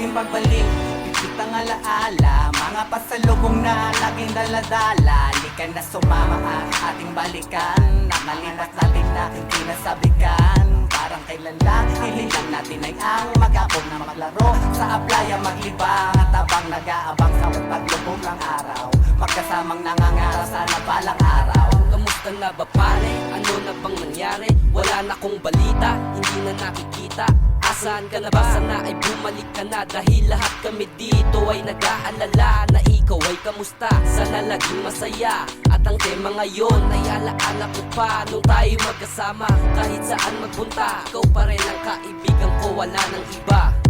pagbalik. Pipit ang alaala Mga pasalubong na laging daladala. Lika na sumama ang ating balikan. Nakalipas natin na hindi nasabikan Parang kailan lang Hiling lang natin ay ang magabong na maglaro. Sa aplaya maglibang At abang nag-aabang sa paglubog ng araw. Magkasamang nangangarap sana balang araw. Kamusta na ba pare? Ano na bang nangyari? Wala na kong balita, hindi na nakikita Asaan ka na ba? Sana ay bumalik ka na Dahil lahat kami dito ay nag-aalala Na ikaw ay kamusta? Sana laging masaya At ang tema ngayon ay alaala ko pa Nung tayo magkasama Kahit saan magpunta Ikaw pa rin ang kaibigan ko Wala nang iba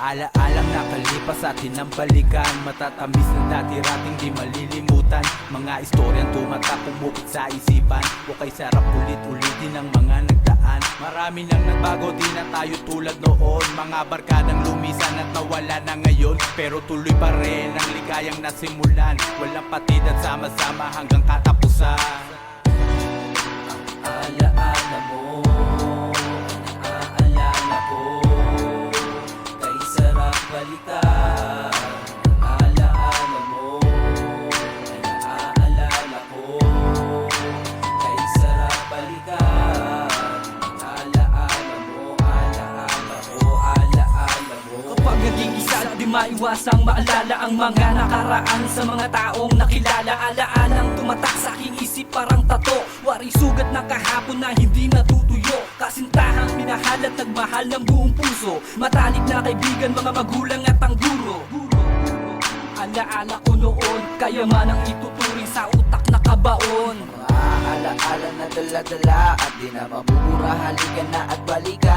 Ala-alang nakalipas atin ang balikan Matatamis na dati rating di malilimutan. Mga istoryang tumatak umukit sa isipan. Huwag kay sarap ulit-ulitin ang mga nagdaan. Marami nang nagbago di na tayo tulad noon. Mga barkadang lumisan at nawala na ngayon. Pero tuloy pa rin ang ligayang nasimulan. Walang patid at sama-sama hanggang katapusan. Alaala mo naging isa di maiwasang maalala ang mga nakaraan sa mga taong nakilala. Alaalang tumatak sa aking isip parang tato. Waring sugat na kahapon na hindi natutuyo. Kasintahang minahal at nagmahal ng buong puso. Matalik na kaibigan, mga magulang at ang guro. Alaala ko noon, kaya man ang ituturing sa utak na kabaon. Alaala na dala-dala at di na mabubura. Halikan na at balikan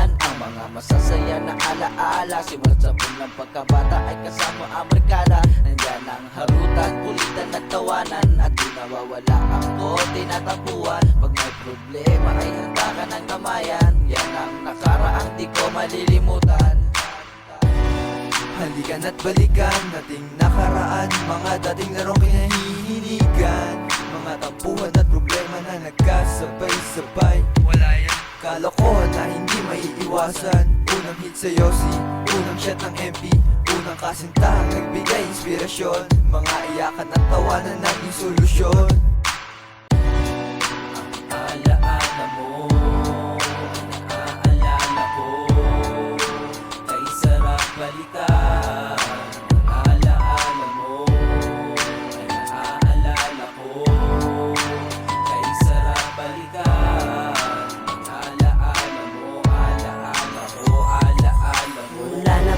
masasaya na alaala Simulat sa ng pagkabata ay kasama ang barkada Nandyan ang harutan, kulitan at tawanan At di nawawala ang kote na tapuan. Pag may problema ay handa ka ng kamayan. Yan ang nakaraang di ko malilimutan. Halikan at balikan Dating nakaraan Mga dating larong kinahihiligan Mga tampuhan at problema na nagkasabay-sabay maiiwasan Unang hit sa Yossi Unang shot ng MP Unang kasintahang nagbigay inspirasyon. Mga iyakan at tawanan naging solusyon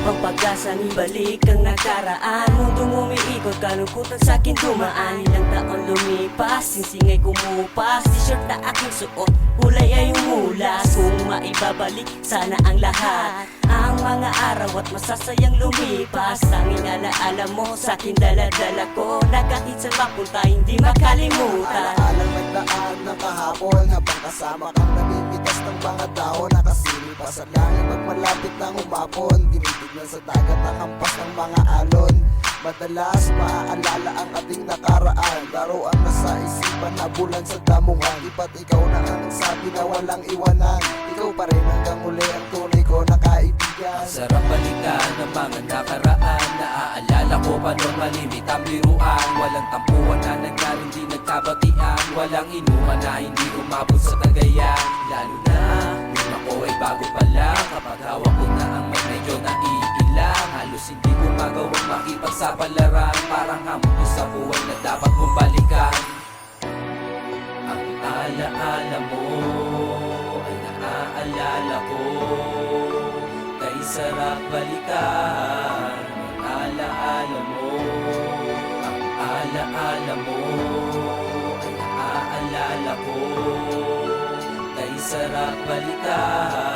Na pag-asa ni balik ang nakaraan. Mundong umiikot, kalungkutan sa akin dumaan. Ilang taon lumipas, singsingay kumupas. T-shirt na aking suot, kulay ay umulas. Kung maibabalik, sana ang lahat. Ang mga araw at masasayang lumipas. Tanging alaala mo sa akin daladala ko. Nakakit sa papunta, hindi makalimutan. Alaalang nagdaan ng kahapon Habang kasama kang namimitas ng mga tao Nakasilip pa sa langit pag malapit ng umapon Tinitignan sa dagat ang hampas ng mga alon. Madalas maaalala ang ating nakaraan. Laruan na sa isipan na bulan sa damungan Iba't ikaw na ang nagsabi na walang iwanan. Ikaw pa rin hanggang uli ang tunay ko na kaibigan. Sarap balikan ng mga nakaraan Naaalala ko pa nung malimit ang biruan. Walang tampuan na nanggaling di nagkabatian. Walang inuman na hindi umabot sa tagayan. Lalo bago pa lang Kapag hawak ko na ang may medyo naiilang Halos hindi ko magawang makipagsapalaran Parang hamon ko sa buhay na dapat kong balikan. Ang alaala mo ay naaalala ko. Kay sarap balikan Ang alaala mo. Ang alaala mo ay naaalala ko. Sarap balikan